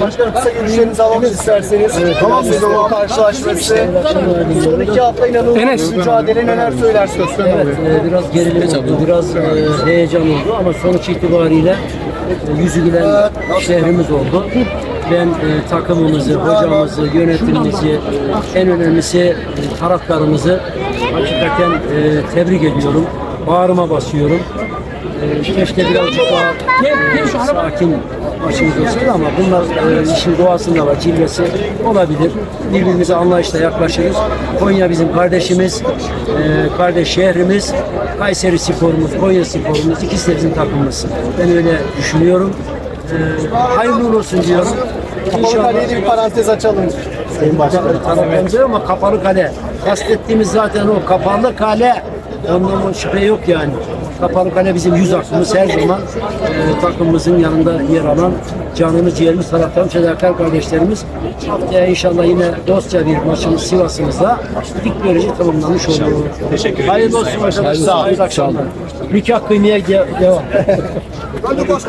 Başkanım kısa görüşlerinizi alalım isterseniz. Tamam sezon karşılaşması. Son iki hafta inanılmaz bir mücadele neler söylersiniz? Evet, e, biraz gerilim oldu, biraz e, heyecan oldu ama sonuç itibariyle e, yüzü gülen şehrimiz oldu. Ben e, takımımızı, hocamızı, yönetimimizi, en önemlisi e, taraftarımızı hakikaten e, tebrik ediyorum. Bağrıma basıyorum. Keşke birazcık daha sakin maçımız olsaydı ama bunlar e, işin doğasında var, cilvesi olabilir. Birbirimize anlayışla yaklaşırız. Konya bizim kardeşimiz, e, kardeş şehrimiz, Kayseri sporumuz, Konya sporumuz, ikisi de bizim takımımız. Ben öyle düşünüyorum. E, hayırlı olsun diyorum. Kapalı kaleye bir parantez açalım Sayın Başkanım. Taraftarımız ama kapalı kale. Kastettiğimiz zaten o kapalı kale. Ondan şüphe yok yani. Kapalı kale bizim yüz hakkımız her zaman e, takımımızın yanında yer alan canımız ciğerimiz taraftarımız fedakar kardeşlerimiz. Haftaya inşallah yine dostça bir maçımız Sivas'ımızda lig böylece tamamlanmış olur. Teşekkür Hayırlı olsun arkadaşlar. Hayırlı akşamlar. Nikah kıymaya de- devam.